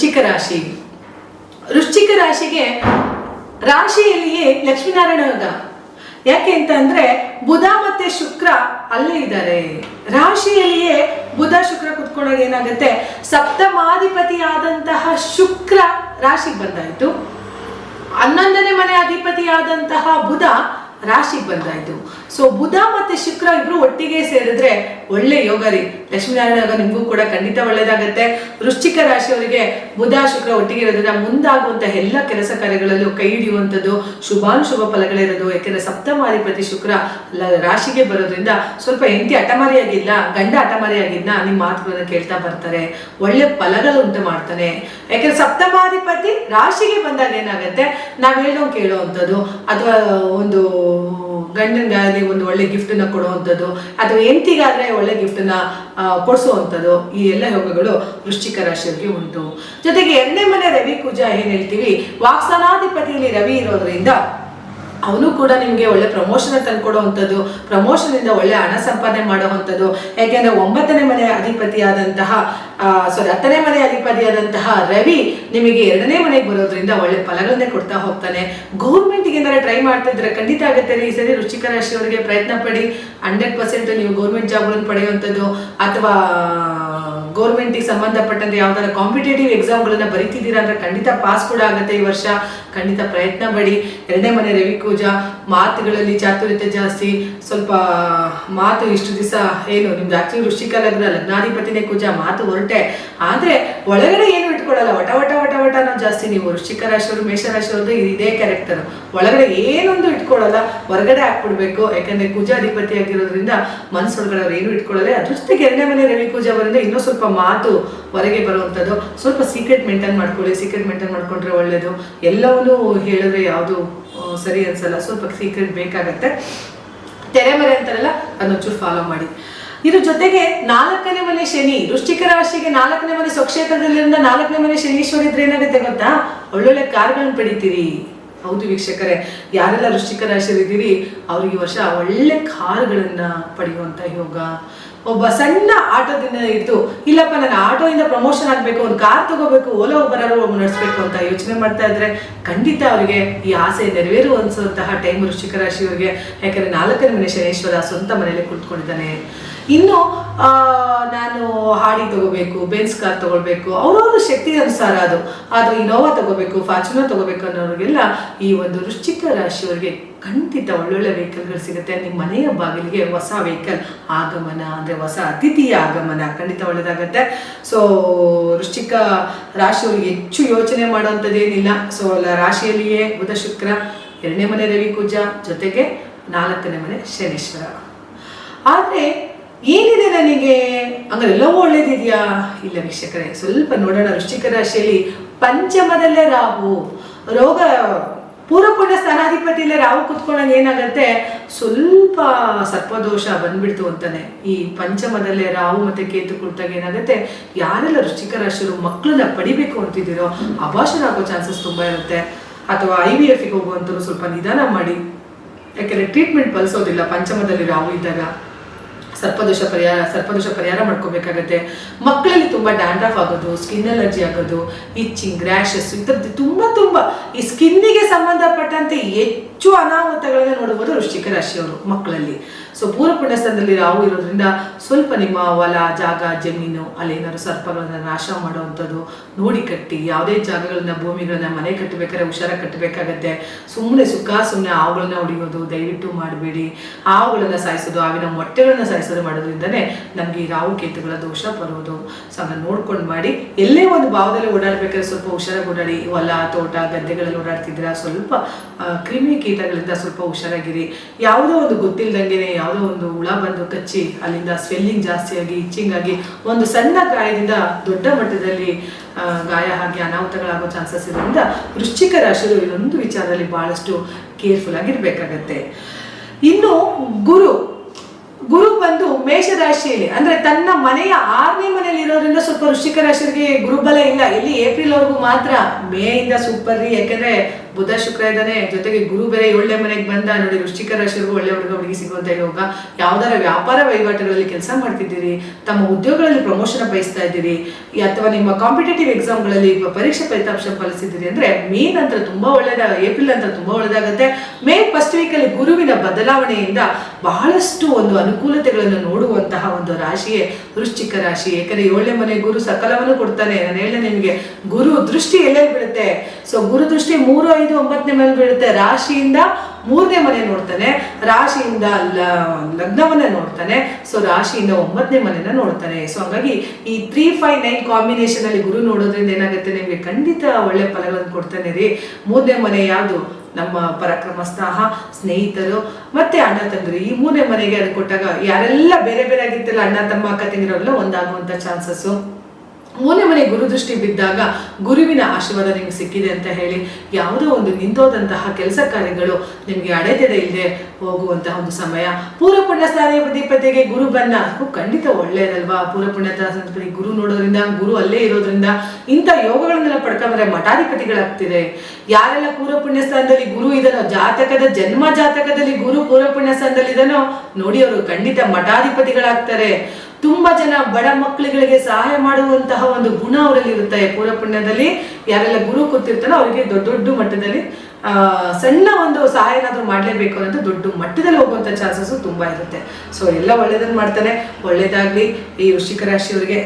ವೃಶ್ಚಿಕ ರಾಶಿ. ವೃಶ್ಚಿಕ ರಾಶಿಗೆ ರಾಶಿಯಲ್ಲಿಯೇ ಲಕ್ಷ್ಮೀನಾರಾಯಣ ಯೋಗ ಯಾಕೆ ಅಂತ ಅಂದ್ರೆ ಬುಧ ಮತ್ತೆ ಶುಕ್ರ ಅಲ್ಲೇ ಇದ್ದಾರೆ. ರಾಶಿಯಲ್ಲಿಯೇ ಬುಧ ಶುಕ್ರ ಕುತ್ಕೊಂಡಾಗ ಏನಾಗುತ್ತೆ? ಸಪ್ತಮಾಧಿಪತಿ ಆದಂತಹ ಶುಕ್ರ ರಾಶಿಗೆ ಬಂದಾಯ್ತು. ಹನ್ನೊಂದನೇ ಮನೆ ಅಧಿಪತಿಯಾದಂತಹ ಬುಧ ರಾಶಿಗೆ ಬಂದಾಯ್ತು. ಸೊ ಬುಧ ಮತ್ತೆ ಶುಕ್ರ ಇಬ್ರು ಒಟ್ಟಿಗೆ ಸೇರಿದ್ರೆ ಒಳ್ಳೆ ಯೋಗ ರೀ ಲಕ್ಷ್ಮೀನಾರಾಯಣ ನಿಮಗೂ ಕೂಡ ಖಂಡಿತ ಒಳ್ಳೇದಾಗತ್ತೆ. ವೃಶ್ಚಿಕ ರಾಶಿಯವರಿಗೆ ಬುಧ, ಶುಕ್ರ ಒಟ್ಟಿಗೆ ಇರೋದ್ರಿಂದ ಮುಂದಾಗುವಂತ ಎಲ್ಲ ಕೆಲಸ ಕಾರ್ಯಗಳಲ್ಲೂ ಕೈ ಹಿಡಿಯುವಂಥದ್ದು, ಶುಭಾನುಶುಭ ಫಲಗಳಿರೋದು. ಯಾಕೆಂದ್ರೆ ಸಪ್ತಮಾಧಿಪತಿ ಶುಕ್ರ ರಾಶಿಗೆ ಬರೋದ್ರಿಂದ ಸ್ವಲ್ಪ ಹೆಂಡತಿ ಅಟಮಾರಿಯಾಗಿಲ್ಲ ಗಂಡ ಹಠಮಾರಿಯಾಗಿದ್ನ ನಿಮ್ಮ ಮಾತುಗಳನ್ನ ಕೇಳ್ತಾ ಬರ್ತಾರೆ. ಒಳ್ಳೆ ಫಲಗಳು ಉಂಟು ಮಾಡ್ತಾನೆ. ಯಾಕೆಂದ್ರೆ ಸಪ್ತಮಾಧಿಪತಿ ರಾಶಿಗೆ ಬಂದಾಗ ಏನಾಗುತ್ತೆ? ನಾವ್ ಹೇಳೋ ಕೇಳೋವಂಥದ್ದು ಅಥವಾ ಒಂದು ಒಂದು ಒಳ್ಳೆ ಗಿಫ್ಟ್ನ ಕೊಡುವಂಥದ್ದು, ಅಥವಾ ಹೆಂಡತಿಗಾದ್ರೆ ಒಳ್ಳೆ ಗಿಫ್ಟ್ನ ಕೊಡಿಸುವಂಥದ್ದು, ಈ ಎಲ್ಲ ಯೋಗಗಳು ವೃಶ್ಚಿಕ ರಾಶಿಯವರಿಗೆ ಉಂಟು. ಜೊತೆಗೆ ಎರಡನೇ ಮನೆ ರವಿ ಕುಜ ಏನ್ ಹೇಳ್ತೀವಿ? ವಾಕ್ಸನಾಧಿಪತಿಯಲ್ಲಿ ರವಿ ಇರೋದ್ರಿಂದ ಅವನು ಕೂಡ ನಿಮಗೆ ಒಳ್ಳೆ ಪ್ರಮೋಷನ್ ತಂದ್ಕೊಡುವಂಥದ್ದು ಪ್ರಮೋಷನ್ ಇಂದ ಒಳ್ಳೆ ಹಣ ಸಂಪಾದನೆ ಮಾಡುವಂಥದ್ದು. ಯಾಕೆಂದ್ರೆ ಒಂಬತ್ತನೇ ಮನೆ ಅಧಿಪತಿಯಾದಂತಹ ಸಾರಿ ಹತ್ತನೇ ಮನೆ ಅಧಿಪತಿಯಾದಂತಹ ರವಿ ನಿಮಗೆ ಎರಡನೇ ಮನೆಗೆ ಬರೋದ್ರಿಂದ ಒಳ್ಳೆ ಫಲಗಳನ್ನೇ ಕೊಡ್ತಾ ಹೋಗ್ತಾನೆ. ಗೌರ್ಮೆಂಟ್ಗೆ ಏನಾರ ಟ್ರೈ ಮಾಡ್ತಾ ಇದ್ರೆ ಖಂಡಿತ ಆಗುತ್ತೆ. ಈ ಸರಿ ವೃಶ್ಚಿಕ ರಾಶಿಯವರಿಗೆ ಪ್ರಯತ್ನ ಪಡಿ. ಹಂಡ್ರೆಡ್ ಪರ್ಸೆಂಟ್ ನೀವು ಗೌರ್ಮೆಂಟ್ ಜಾಬ್ಗಳನ್ನು ಪಡೆಯುವಂಥದ್ದು ಅಥವಾ ಗೌರ್ಮೆಂಟಿಗೆ ಸಂಬಂಧಪಟ್ಟಂತೆ ಯಾವ್ದಾರ ಕಾಂಪಿಟೇಟಿವ್ ಎಕ್ಸಾಮ್ಗಳನ್ನ ಬರೀತಿದ್ದೀರಾ ಅಂದ್ರೆ ಖಂಡಿತ ಪಾಸ್ ಕೂಡ ಆಗುತ್ತೆ ಈ ವರ್ಷ. ಖಂಡಿತ ಪ್ರಯತ್ನ ಪಡಿ. ಎರಡನೇ ಮನೆ ರವಿ ಕೂಜ. ಮಾತುಗಳಲ್ಲಿ ಚಾತುರ್ಯತೆ ಜಾಸ್ತಿ. ಸ್ವಲ್ಪ ಮಾತು ಇಷ್ಟು ದಿವಸ ಏನು, ನಿಮ್ದು ಆಕ್ಚುಲಿ ವೃಶ್ಚಿಕ ಲಗ್ನ, ಲಗ್ನಾಧಿಪತಿನೇ ಕೂಜ, ಮಾತು ಹೊರಟೆ ಆದ್ರೆ ಒಳಗಡೆ ಏನು ಇಟ್ಕೊಳ್ಳಲ್ಲ, ವಟ ವಟ ವಟ ವಟ ನಾವು ಜಾಸ್ತಿ ನೀವು ವೃಶ್ಚಿಕ ರಾಶಿಯವರು, ಮೇಷ ರಾಶಿಯವ್ರದ್ದು ಇದೇ ಕ್ಯಾರೆಕ್ಟರ್ ಒಳಗಡೆ ಏನೊಂದು ಇಟ್ಕೊಳ್ಳಲ್ಲ, ಹೊರಗಡೆ ಹಾಕ್ಬಿಡ್ಬೇಕು. ಯಾಕಂದ್ರೆ ಕುಜಾಧಿಪತಿ ಆಗಿರೋದ್ರಿಂದ ಮನಸ್ಸೊಳಗಡೆ ಅವ್ರು ಏನು ಇಟ್ಕೊಳ್ಳಲ್ಲ. ಅದ್ರ ಜೊತೆಗೆ ಎರಡನೇ ಮನೆ ರವಿ ಪೂಜಾ ಅವರಿಂದ ಇನ್ನೂ ಸ್ವಲ್ಪ ಮಾತು ಹೊರಗೆ ಬರುವಂಥದ್ದು. ಸ್ವಲ್ಪ ಸೀಕ್ರೆಟ್ ಮೇಂಟೈನ್ ಮಾಡ್ಕೊಳ್ಳಿ ಸೀಕ್ರೆಟ್ ಮೇಂಟೈನ್ ಮಾಡ್ಕೊಂಡ್ರೆ ಒಳ್ಳೇದು. ಎಲ್ಲವನ್ನೂ ಹೇಳಿದ್ರೆ ಯಾವುದು ಸರಿ ಅನ್ಸಲ್ಲ. ಸ್ವಲ್ಪ ಸೀಕ್ರೆಟ್ ಬೇಕಾಗತ್ತೆ. ತೆರೆಮರೆ ಅಂತಾರಲ್ಲ, ಅದನ್ನೊಂಚೂರು ಫಾಲೋ ಮಾಡಿ. ಇದ್ರ ಜೊತೆಗೆ ನಾಲ್ಕನೇ ಮನೆ ಶನಿ, ವೃಶ್ಚಿಕ ರಾಶಿಗೆ ನಾಲ್ಕನೇ ಮನೆ ಸ್ವಕ್ಷೇತ್ರದಲ್ಲಿಂದ ನಾಲ್ಕನೇ ಮನೆ ಶನೀಶ್ವರ ಇದ್ರೆ ಏನಾಗುತ್ತೆ ಗೊತ್ತಾ? ಒಳ್ಳೊಳ್ಳೆ ಕಾರ್ಗಳನ್ನ ಪಡಿತೀರಿ. ಹೌದು ವೀಕ್ಷಕರೇ, ಯಾರೆಲ್ಲ ವೃಶ್ಚಿಕ ರಾಶಿಯಲ್ಲಿದ್ದೀರಿ, ಅವ್ರಿಗೆ ವರ್ಷ ಒಳ್ಳೆ ಕಾರ್ಗಳನ್ನ ಪಡೆಯುವಂತ ಯೋಗ. ಒಬ್ಬ ಸಣ್ಣ ಆಟೋದಿಂದ ಇದ್ದು ಇಲ್ಲಪ್ಪ, ನಾನು ಆಟೋಯಿಂದ ಪ್ರಮೋಷನ್ ಆಗಬೇಕು, ಒಂದು ಕಾರ್ ತಗೋಬೇಕು, ಓಲೋ ಒಬ್ಬ ನಡೆಸ್ಬೇಕು ಅಂತ ಯೋಚನೆ ಮಾಡ್ತಾ ಇದ್ರೆ, ಖಂಡಿತ ಅವರಿಗೆ ಈ ಆಸೆ ನೆರವೇರು ಅನ್ಸುವಂತಹ ಟೈಮ್ ವೃಶ್ಚಿಕ ರಾಶಿಯವರಿಗೆ, ಯಾಕಂದ್ರೆ ನಾಲ್ಕನೇ ಮನೆ ಶನೇಶ್ವರ ಸ್ವಂತ ಮನೆಯಲ್ಲಿ ಕುಳಿತುಕೊಂಡಿದ್ದಾನೆ. ಇನ್ನು ನಾನು ಹಾಡಿ ತಗೋಬೇಕು ಬೆನ್ಸ್ ಕಾರ್ ತಗೊಳ್ಬೇಕು, ಅವ್ರವ್ರ ಶಕ್ತಿ ಅನುಸಾರ ಅದು. ಆದ್ರೆ ಇನೋವಾ ತಗೋಬೇಕು ಫಾರ್ಚುನರ್ ತಗೋಬೇಕು ಅನ್ನೋರಿಗೆಲ್ಲ ಈ ಒಂದು ವೃಶ್ಚಿಕ ರಾಶಿಯವರಿಗೆ ಖಂಡಿತ ಒಳ್ಳೊಳ್ಳೆ ವೆಹಿಕಲ್ಗಳು ಸಿಗುತ್ತೆ. ನಿಮ್ಮ ಮನೆಯ ಬಾಗಿಲಿಗೆ ಹೊಸ ವೆಹಿಕಲ್ ಆಗಮನ ಅಂದರೆ ಹೊಸ ಅತಿಥಿಯ ಆಗಮನ ಖಂಡಿತ ಒಳ್ಳೆಯದಾಗುತ್ತೆ ಸೊ ವೃಶ್ಚಿಕ ರಾಶಿಯವರಿಗೆ ಹೆಚ್ಚು ಯೋಚನೆ ಮಾಡುವಂಥದ್ದೇನಿಲ್ಲ ಸೊ ರಾಶಿಯಲ್ಲಿಯೇ ಬುಧ ಶುಕ್ರ, ಎರಡನೇ ಮನೆ ರವಿ ಕುಜ, ಜೊತೆಗೆ ನಾಲ್ಕನೇ ಮನೆ ಶನೇಶ್ವರ. ಆದರೆ ಏನಿದೆ ನನಗೆ? ಹಂಗಾರೆ ಎಲ್ಲವೂ ಒಳ್ಳೇದಿದೆಯಾ? ಇಲ್ಲ ವೀಕ್ಷಕರೇ, ಸ್ವಲ್ಪ ನೋಡೋಣ ವೃಶ್ಚಿಕ ರಾಶಿಯಲ್ಲಿ ಪಂಚಮದಲ್ಲೇ ರಾಹು. ರೋಗ ಪೂರ್ವಪುಣ್ಯ ಸ್ಥಾನಾಧಿಪತಿಯಲ್ಲೇ ರಾವು ಕುತ್ಕೊಂಡಾಗ ಏನಾಗುತ್ತೆ? ಸ್ವಲ್ಪ ಸರ್ಪದೋಷ ಬಂದ್ಬಿಡ್ತು ಅಂತಾನೆ. ಈ ಪಂಚಮದಲ್ಲೇ ರಾವು ಮತ್ತೆ ಕೇತು ಕುಳಿತಾಗ ಏನಾಗುತ್ತೆ? ಯಾರೆಲ್ಲ ವೃಶ್ಚಿಕ ರಾಶಿಯರು ಮಕ್ಕಳನ್ನ ಪಡಿಬೇಕು ಅಂತಿದ್ದೀರೋ ಅಭಾಷಣ ಆಗೋ ಚಾನ್ಸಸ್ ತುಂಬಾ ಇರುತ್ತೆ. ಅಥವಾ ಐ ವಿ ಎಫ್ಗೆ ಹೋಗುವಂಥವ್ರು ಸ್ವಲ್ಪ ನಿಧಾನ ಮಾಡಿ. ಯಾಕೆಂದ್ರೆ ಟ್ರೀಟ್ಮೆಂಟ್ ಬಳಸೋದಿಲ್ಲ, ಪಂಚಮದಲ್ಲಿ ರಾವು ಇದ್ದಾಗ. ಸರ್ಪದೋಷ ಪರಿಹಾರ ಸರ್ಪದೋಷ ಪರಿಹಾರ ಮಾಡ್ಕೋಬೇಕಾಗತ್ತೆ. ಮಕ್ಕಳಲ್ಲಿ ತುಂಬ ಡ್ಯಾಂಡ್ರಫ್ ಆಗೋದು ಸ್ಕಿನ್ ಅಲರ್ಜಿ ಆಗೋದು ಇಚ್ಚಿಂಗ್ ರ್ಯಾಷಸ್ ಇಂಥದ್ದು ತುಂಬ ತುಂಬ. ಈ ಸ್ಕಿನ್ನಿಗೆ ಸಂಬಂಧಪಟ್ಟಂತೆ ಹೆಚ್ಚು ಅನಾಹುತಗಳನ್ನ ನೋಡಬಹುದು ವೃಶ್ಚಿಕ ರಾಶಿಯವರು ಮಕ್ಕಳಲ್ಲಿ. ಸೊ ಪೂರ್ವ ಪುಣ್ಯಸ್ಥಾನದಲ್ಲಿ ರಾಹು ಇರೋದ್ರಿಂದ ಸ್ವಲ್ಪ ನಿಮ್ಮ ಹೊಲ, ಜಾಗ, ಜಮೀನು, ಅಲ್ಲಿ ಏನಾದ್ರು ಸರ್ಪಗಳನ್ನ ನಾಶ ಮಾಡುವಂಥದ್ದು ನೋಡಿ ಕಟ್ಟಿ. ಯಾವುದೇ ಜಾಗಗಳನ್ನ, ಭೂಮಿಗಳನ್ನ ಮನೆ ಕಟ್ಟಬೇಕಾದ್ರೆ ಹುಷಾರ ಕಟ್ಟಬೇಕಾಗತ್ತೆ. ಸುಮ್ಮನೆ ಸುಖ ಸುಮ್ಮನೆ ಹಾವುಗಳನ್ನ ಹೊಡಿಯೋದು, ದಯವಿಟ್ಟು ಮಾಡಬೇಡಿ. ಹಾವುಗಳನ್ನ ಸಾಯಿಸೋದು, ಹಾವಿನ ಮೊಟ್ಟೆಗಳನ್ನ ಸಾಯಿಸೋದು ಮಾಡೋದ್ರಿಂದನೇ ನಮಗೆ ರಾಹು ಕೇತುಗಳ ದೋಷ ಬರೋದು. ಸೊ ಅದನ್ನು ನೋಡ್ಕೊಂಡು ಮಾಡಿ. ಎಲ್ಲೇ ಒಂದು ಭಾವದಲ್ಲಿ ಓಡಾಡ್ಬೇಕಾದ್ರೆ ಸ್ವಲ್ಪ ಹುಷಾರಾಗಿ ಓಡಾಡಿ. ಹೊಲ, ತೋಟ, ಗದ್ದೆಗಳಲ್ಲಿ ಓಡಾಡ್ತಿದ್ದೀರಾ, ಸ್ವಲ್ಪ ಕ್ರಿಮಿ ಕೀಟಗಳಿಂದ ಸ್ವಲ್ಪ ಹುಷಾರಾಗಿರಿ. ಯಾವುದೋ ಒಂದು ಗೊತ್ತಿಲ್ದಂಗೆನೆ ಯಾವುದೋ ಒಂದು ಹುಳ ಬಂದು ಕಚ್ಚಿ ಅಲ್ಲಿಂದ ಸ್ವೆಲ್ಲಿಂಗ್ ಜಾಸ್ತಿ ಆಗಿ ಇಚ್ಚಿಂಗ್ ಆಗಿ ಒಂದು ಸಣ್ಣ ಗಾಯದಿಂದ ದೊಡ್ಡ ಮಟ್ಟದಲ್ಲಿ ಗಾಯ ಆಗಿ ಅನಾಹುತಗಳಾಗೋ ಚಾನ್ಸಸ್ ಇರೋದ್ರಿಂದ ವೃಶ್ಚಿಕ ರಾಶಿಗಳು ಇದೊಂದು ವಿಚಾರದಲ್ಲಿ ಬಹಳಷ್ಟು ಕೇರ್ಫುಲ್ ಆಗಿರ್ಬೇಕಾಗತ್ತೆ. ಇನ್ನು ಗುರು ಗುರು ಬಂದು ಮೇಷರಾಶಿಯಲ್ಲಿ, ಅಂದ್ರೆ ತನ್ನ ಮನೆಯ ಆರನೇ ಮನೆಯಲ್ಲಿ ಇರೋದ್ರಿಂದ ಸ್ವಲ್ಪ ವೃಶ್ಚಿಕ ರಾಶಿಯವರಿಗೆ ಗುರುಬಲ ಇಲ್ಲ. ಇಲ್ಲಿ ಏಪ್ರಿಲ್ ವರೆಗೂ ಮಾತ್ರ ಮೇ ಇಂದ ಸೂಪರ್ ರೀ. ಯಾಕಂದ್ರೆ ಬುಧ ಶುಕ್ರ ಇದ್ದಾನೆ, ಜೊತೆಗೆ ಗುರು ಬೇರೆ ಏಳನೇ ಮನೆಗೆ ಬಂದ. ನೋಡಿ, ವೃಶ್ಚಿಕ ರಾಶಿಯರಿಗೂ ಒಳ್ಳೆ ಹುಡುಗ ಹುಡುಗಿ ಸಿಗುವಂತ ಯೋಗ ಯಾವ್ದಾರ ವ್ಯಾಪಾರ ವಹಿವಾಟುಗಳಲ್ಲಿ ಕೆಲಸ ಮಾಡ್ತಿದ್ದೀರಿ, ತಮ್ಮ ಉದ್ಯೋಗಗಳಲ್ಲಿ ಪ್ರಮೋಷನ್ ಬಯಸ್ತಾ ಇದ್ದೀರಿ ಅಥವಾ ನಿಮ್ಮ ಕಾಂಪಿಟೇಟಿವ್ ಎಕ್ಸಾಮ್ಗಳಲ್ಲಿ ಪರೀಕ್ಷೆ ಫಲಿತಾಂಶ ಫಲಿಸಿದ್ದೀರಿ ಅಂದ್ರೆ ಮೇ ನಂತರ ತುಂಬಾ ಒಳ್ಳೇದ, ಏಪ್ರಿಲ್ ನಂತರ ತುಂಬಾ ಒಳ್ಳೇದಾಗುತ್ತೆ. ಮೇ ಫಸ್ಟ್ ವೀಕ್ ಅಲ್ಲಿ ಗುರುವಿನ ಬದಲಾವಣೆಯಿಂದ ಬಹಳಷ್ಟು ಒಂದು ಅನುಕೂಲತೆಗಳನ್ನು ನೋಡುವಂತಹ ಒಂದು ರಾಶಿಯೇ ವೃಶ್ಚಿಕ ರಾಶಿ. ಏಕೆಂದರೆ ಏಳನೇ ಮನೆ ಗುರು ಸಕಲವನ್ನು ಕೊಡ್ತಾನೆ. ನಾನು ಹೇಳಿದೆ ನಿಮಗೆ, ಗುರು ದೃಷ್ಟಿ ಎಲ್ಲೆಲ್ಲಿ ಬೀಳುತ್ತೆ? ಸೊ ಗುರು ದೃಷ್ಟಿ ಮೂರು, ಐದು, ಒಂಬತ್ತನೇ ಮನೆ ಬೀಳುತ್ತೆ. ರಾಶಿಯಿಂದ ಮೂರನೇ ಮನೆ ನೋಡ್ತಾನೆ. ರಾಶಿಯಿಂದ ಲಗ್ನವನ್ನ ನೋಡ್ತಾನೆ. ಸೊ ರಾಶಿಯಿಂದ ಒಂಬತ್ತನೇ ಮನೆನ ನೋಡ್ತಾನೆ. ಸೊ ಹಾಗಾಗಿ ಈ ತ್ರೀ ಫೈವ್ ನೈನ್ ಕಾಂಬಿನೇಷನ್ ಅಲ್ಲಿ ಗುರು ನೋಡೋದ್ರಿಂದ ಏನಾಗುತ್ತೆ ನಿಮಗೆ ಖಂಡಿತ ಒಳ್ಳೆ ಫಲಗಳನ್ನು ಕೊಡ್ತಾನೆ ರೀ. ಮೂರನೇ ಮನೆ ಯಾವುದು? ನಮ್ಮ ಪರಾಕ್ರಮ ಸ್ನೇಹ ಸ್ನೇಹಿತರು, ಮತ್ತೆ ಅಣ್ಣ ತಂದ್ರು ಈ ಮೂರನೇ ಮನೆಗೆ ಅದು ಕೊಟ್ಟಾಗ ಯಾರೆಲ್ಲ ಬೇರೆ ಬೇರೆ ಆಗಿರ್ತಿಲ್ಲ ಅಣ್ಣ ತಮ್ಮ, ಅಕ್ಕ ತಂಗಿರೋರೆಲ್ಲ ಒಂದಾಗುವಂತ ಚಾನ್ಸಸ್ಸು ಮೂರನೇ ಮನೆ ಗುರು ದೃಷ್ಟಿ ಬಿದ್ದಾಗ ಗುರುವಿನ ಆಶೀರ್ವಾದ ನಿಮ್ಗೆ ಸಿಕ್ಕಿದೆ ಅಂತ ಹೇಳಿ ಯಾವುದೋ ಒಂದು ನಿಂತೋದಂತಹ ಕೆಲಸ ಕಾರ್ಯಗಳು ನಿಮಗೆ ಅಡೆತಡೆ ಇಲ್ಲದೆ ಹೋಗುವಂತಹ ಒಂದು ಸಮಯ. ಪೂರ್ವ ಪುಣ್ಯ ಸ್ಥಾನಾಧಿಪತಿಗೆ ಗುರು ಬನ್ನ ಖಂಡಿತ ಒಳ್ಳೆಯದಲ್ವಾ ಪೂರ್ವ ಪುಣ್ಯ ಸ್ಥಾನಾಧಿಪತಿ ಗುರು ನೋಡೋದ್ರಿಂದ, ಗುರು ಅಲ್ಲೇ ಇರೋದ್ರಿಂದ ಇಂಥ ಯೋಗಗಳನ್ನೆಲ್ಲ ಪಡ್ಕೊಂಡ್ರೆ ಮಠಾಧಿಪತಿಗಳಾಗ್ತಿದೆ. ಯಾರೆಲ್ಲ ಪೂರ್ವ ಪುಣ್ಯ ಸ್ಥಾನದಲ್ಲಿ ಗುರು ಇದನೋ, ಜಾತಕದ ಜನ್ಮ ಜಾತಕದಲ್ಲಿ ಗುರು ಪೂರ್ವ ಪುಣ್ಯ ಸ್ಥಾನದಲ್ಲಿ ಇದನೋ ನೋಡಿ ಅವರು ಖಂಡಿತ ಮಠಾಧಿಪತಿಗಳಾಗ್ತಾರೆ. ತುಂಬಾ ಜನ ಬಡ ಮಕ್ಕಳುಗಳಿಗೆ ಸಹಾಯ ಮಾಡುವಂತಹ ಒಂದು ಗುಣ ಅವರಲ್ಲಿ ಇರುತ್ತೆ ಪೂರಪುಣ್ಯದಲ್ಲಿ ಯಾರೆಲ್ಲ ಗುರು ಕೂತಿರ್ತಾರೋ ಅವರಿಗೆ ದೊಡ್ಡ ದೊಡ್ಡ ಮಟ್ಟದಲ್ಲಿ ಸಣ್ಣ ಒಂದು ಸಹಾಯ ಮಾಡಲೇಬೇಕು ಮಾಡ್ಲೇಬೇಕು ಅನ್ನೋದು ದೊಡ್ಡ ಮಟ್ಟದಲ್ಲಿ ಹೋಗುವಂತ ಚಾನ್ಸಸ್ ತುಂಬಾ ಇರುತ್ತೆ. ಸೊ ಎಲ್ಲ ಒಳ್ಳೇದನ್ನ ಮಾಡ್ತಾನೆ. ಒಳ್ಳೇದಾಗ್ಲಿ ಈ ವೃಶ್ಚಿಕ ರಾಶಿಯವರಿಗೆ.